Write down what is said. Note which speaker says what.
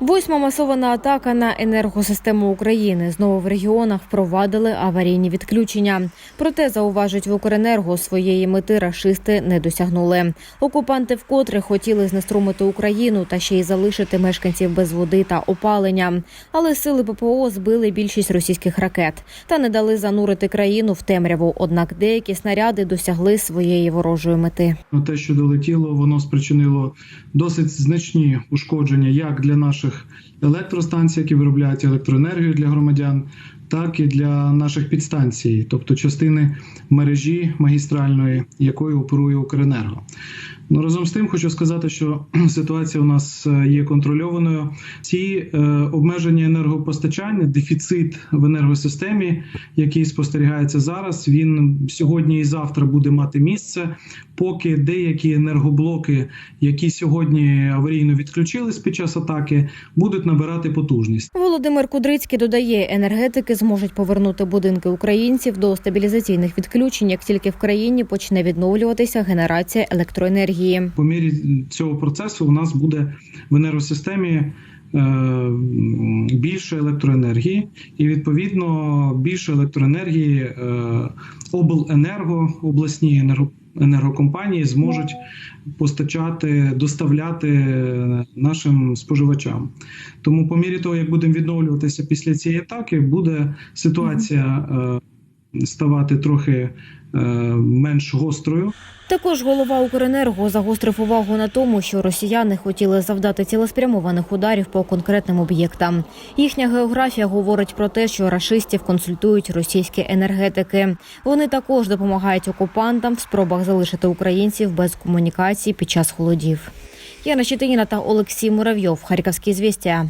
Speaker 1: Восьма масована атака на енергосистему України. Знову в регіонах впровадили аварійні відключення. Проте зауважують в Укренерго своєї мети рашисти не досягнули. Окупанти вкотре хотіли знеструмити Україну та ще й залишити мешканців без води та опалення. Але сили ППО збили більшість російських ракет та не дали занурити країну в темряву. Однак деякі снаряди досягли своєї ворожої мети.
Speaker 2: Ну, те, що долетіло, воно спричинило досить значні ушкодження як для наших електростанцій, які виробляють електроенергію для громадян, так і для наших підстанцій, тобто частини мережі магістральної, якою оперує Укренерго. Ну разом з тим, хочу сказати, що ситуація у нас е, є контрольованою. Ці е, обмеження енергопостачання, дефіцит в енергосистемі, який спостерігається зараз, він сьогодні і завтра буде мати місце, поки деякі енергоблоки, які сьогодні аварійно відключились під час атаки, будуть набирати потужність.
Speaker 1: Володимир Кудрицький додає, енергетики зможуть повернути будинки українців до стабілізаційних відключень, як тільки в країні почне відновлюватися генерація електроенергії.
Speaker 2: По мірі цього процесу у нас буде в енергосистемі е, більше електроенергії, і відповідно більше електроенергії е, обленерго, обласні енерго, енергокомпанії зможуть постачати, доставляти нашим споживачам. Тому, по мірі того, як будемо відновлюватися після цієї атаки, буде ситуація ставати трохи е, менш гострою.
Speaker 1: Також голова Укренерго загострив увагу на тому, що росіяни хотіли завдати цілеспрямованих ударів по конкретним об'єктам. Їхня географія говорить про те, що рашистів консультують російські енергетики. Вони також допомагають окупантам в спробах залишити українців без комунікацій під час холодів. Яна Щетиніна та Олексій Муравйов. Харківські звістя.